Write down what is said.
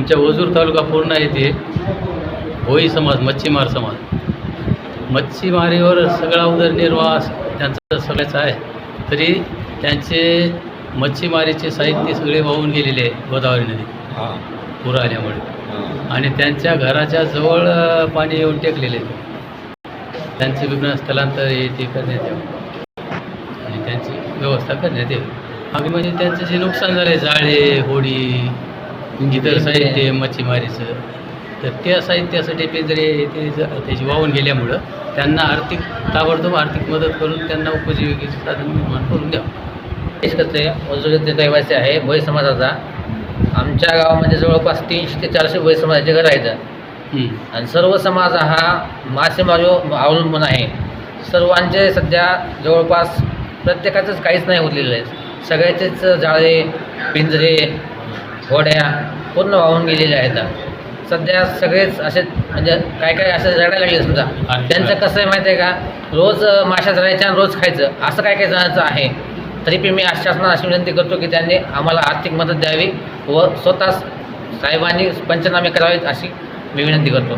आमच्या ओजूर तालुका पूर्ण येथे होई समाज मच्छीमार समाज. मच्छीमारीवर सगळा उदरनिर्वाह त्यांचा सगळ्याचा आहे. तरी त्यांचे मच्छीमारीचे साहित्य सगळे वाहून गेलेले आहे गोदावरी नदी. पूर आल्यामुळे. आणि त्यांच्या घराच्या जवळ पाणी येऊन टेकलेले. त्यांचे विघ्न स्थलांतर हे ते करण्यात यावं. आणि त्यांची व्यवस्था करण्यात यावी. आम्ही म्हणजे त्यांचं जे नुकसान झालं आहे जाळे होडी इतर साहित्य मच्छीमारीचं तर त्या साहित्यासाठी पिंजरे हे ते त्याची वाहून गेल्यामुळं त्यांना आर्थिक ताबडतोब आर्थिक मदत करून त्यांना उपजीविकेचे साधन निर्माण करून द्यावं कसे वजुरीचे रहिवासी आहे भोई समाजाचा. आमच्या गावामध्ये जवळपास तीनशे ते चारशे भोई समाजाचे घर आहेत. आणि सर्व समाज हा मासेमारीवर अवलंबून आहे. सर्वांचे सध्या जवळपास प्रत्येकाचंच काहीच नाही उरलेलं आहे. सगळ्याचेच जाळे पिंजरे होड्या पूर्ण वाहून गेलेले आहेत. सध्या सगळेच असे म्हणजे काय काय असं रडायला लागले समजा. त्यांचं कसं आहे माहिती आहे का? रोज माशा धरायच्या आणि रोज खायचं. असं काय काय जणांचं आहे? तरी पण मी शासनाला अशी विनंती करतो की त्यांनी आम्हाला आर्थिक मदत द्यावी व स्वतः साहेबांनी पंचनामे करावेत अशी मी विनंती करतो.